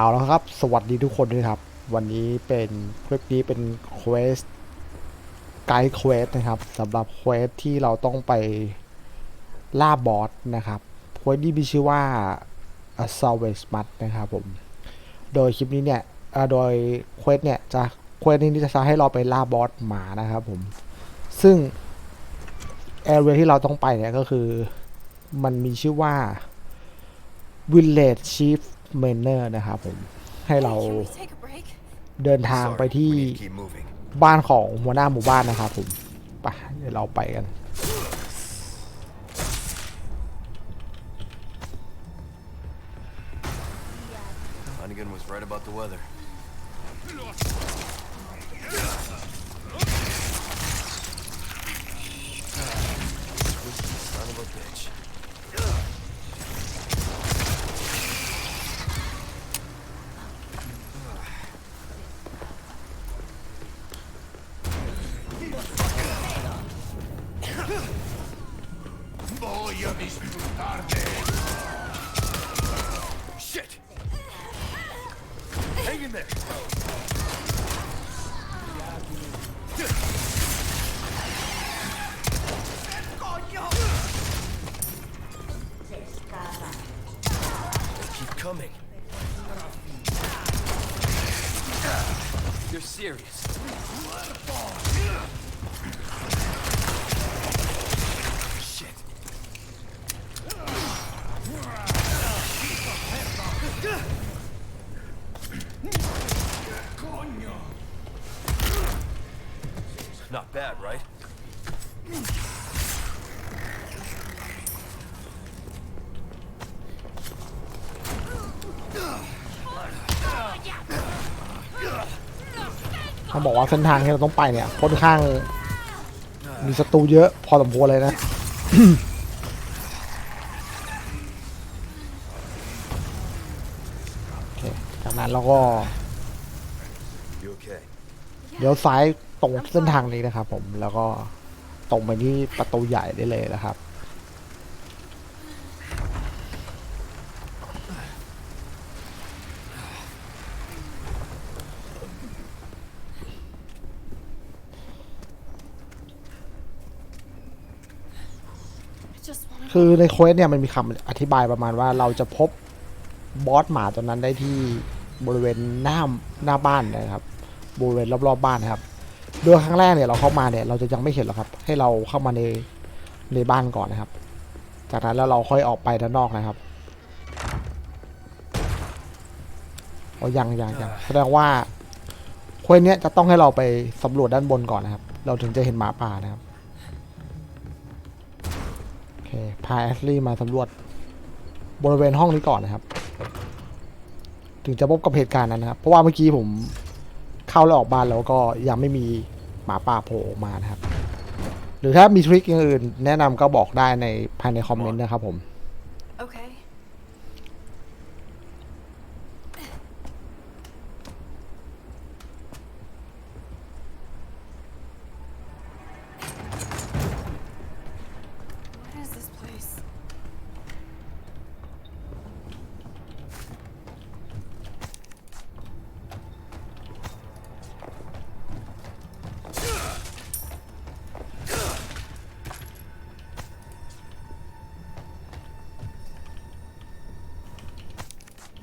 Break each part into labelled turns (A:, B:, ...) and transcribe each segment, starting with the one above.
A: เอาแล้วครับ สวัสดีทุกคนด้วยครับ วันนี้เป็นคลิปนี้เป็นเควสไกด์เควสนะครับสำหรับเควสที่เราต้องไปล่าบอสนะครับเควสนี้มีชื่อว่า a s a l v a g e m u d นะครับผม โดยคลิปนี้เนี่ยโดยเควสเนี่ยจะเควสนี้จะใช้ให้เราไปล่าบอสหมานะครับผม ซึ่งแอเรียที่เราต้องไปเนี่ยก็คือมันมีชื่อว่า Village Chief Manor นะครับผมให้เรา
B: Can we take a break?
A: เดินทางไปที่
C: We need to keep moving.
A: บ้านของหัวหน้าหมู่บ้านนะครับผมไปเดี๋ยวเราไปกัน
C: Hunnigan was right about the weather. Shit! Hang in there! Coming. You're serious. Not bad, right?
A: เขาบอกว่าเส้นทางที่เราต้องไปเนี่ยค่อนข้างมีศัตรูเยอะพอสมควรเลยนะโอเคจากนั้นเราก็
C: You okay?
A: เลี้ยวซ้าย ตรงเส้นทางนี้นะครับ ผมแล้วก็ตรงไปที่ประตูใหญ่ได้เลยนะครับ คือในเควสเนี่ยมันมีคำอธิบายประมาณว่าเราจะพบบอสหมาตัวนั้นได้ที่บริเวณหน้าหน้าบ้านนะครับ บริเวณรอบๆบบ้านนะครับ โดยครั้งแรกเนี่ยเราเข้ามาเนี่ยเราจะยังไม่เห็นหรอกครับ ให้เราเข้ามาในในบ้านก่อนนะครับ จากนั้นแล้วเราค่อยออกไปด้านนอกนะครับอ๋อยังยังยังแสดงว่าเควสเนี้ยจะต้องให้เราไปสำรวจด้านบนก่อนนะครับ เราถึงจะเห็นหมาป่านะครับโอเคพาแอชลี่มาสำรวจบริเวณห้องนี้ก่อนนะครับ ถึงจะพบกับเหตุการณ์นั้นนะครับ เพราะว่าเมื่อกี้ผม เข้าแล้วออกบ้านแล้วก็ยังไม่มีหมาป่าโผล่ออกมานะครับ หรือถ้ามีทริคอย่างอื่น แนะนำก็บอกได้ในภายในคอมเมนต์นะครับผม
B: Okay. What is this place?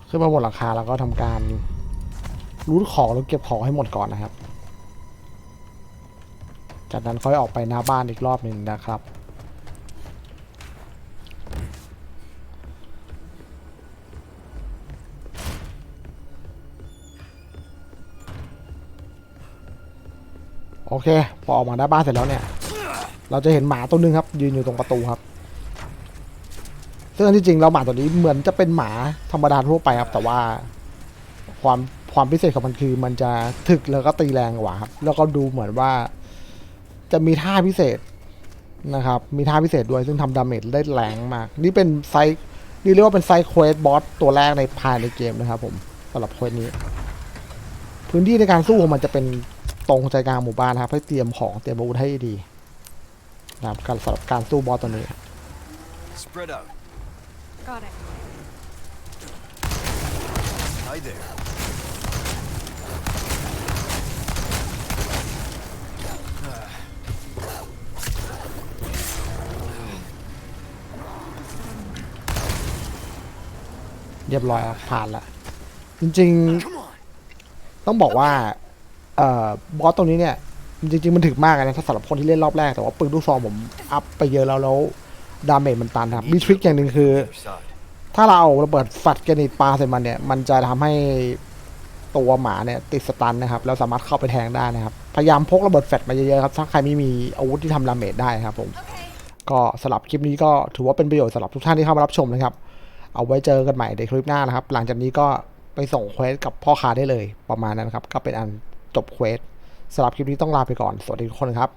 A: ขึ้นมาบนหลังคาแล้วก็ทำการรูดของแล้วเก็บของให้หมดก่อนนะครับ จากนั้นค่อยออกไปหน้าบ้านอีกรอบหนึ่งนะครับ โอเค พอออกมาหน้าบ้านเสร็จแล้วเนี่ย เราจะเห็นหมาตัวหนึงครับ ยืนอยู่ตรงประตูครับ ซึ่งที่จริงเราหมาตัวนี้เหมือนจะเป็นหมาธรรมดาทั่วไปครับ แต่ว่าความความพิเศษของมันคือ มันจะถึกแล้วก็ตีแรงกว่าครับ แล้วก็ดูเหมือนว่า จะมีท่าพิเศษนะครับ มีท่าพิเศษด้วยซึ่งทำดาเมจได้แรงมาก นี่เป็นไซส์นี่เรียกว่าเป็นไซส์เควสบอสตัวแรกในภายในเกมนะครับ ผมสำหรับเควสนี้ พื้นที่ในการสู้ของมันจะเป็นตรงใจกลางหมู่บ้านนะครับ ให้เตรียมของเตรียมอาวุธให้ดีนะครับการสำหรับการสู้บอสตัวนี้
B: Got it.
C: Hi there.
A: เรียบร้อยครับผ่านละ จริง
C: Come on.
A: ๆ ต้องบอกว่า เอ่อบอสตรงนี้เนี่ย จริง ๆ มันถึกมากนะถ้าสำหรับคนที่เล่นรอบแรก แต่ว่าปืนลูกซองผมอัพไปเยอะแล้วแล้ว ดาเมจมันตันครับ มีทริคอย่างหนึ่งคือ ถ้าเราเอาระเบิดฝัดแกรนิตปลาใส่มันเนี่ย มันจะทำให้ตัวหมาเนี่ยติดสตันนะครับ แล้วสามารถเข้าไปแทงได้นะครับ พยายามพกระเบิดแฟลชมาเยอะๆครับ ถ้าใครไม่มีอาวุธที่ทำดาเมจได้ครับผม
B: Okay.
A: ก็สำหรับคลิปนี้ก็ถือว่าเป็นประโยชน์สำหรับทุกท่านที่เข้ามารับชมนะครับ เอาไว้เจอกันใหม่ในคลิปหน้านะครับ หลังจากนี้ก็ไปส่งเควสกับพ่อค้าได้เลยประมาณนั้นครับ ก็เป็นอันจบเควสสำหรับคลิปนี้ต้องลาไปก่อน สวัสดีทุกคนครับ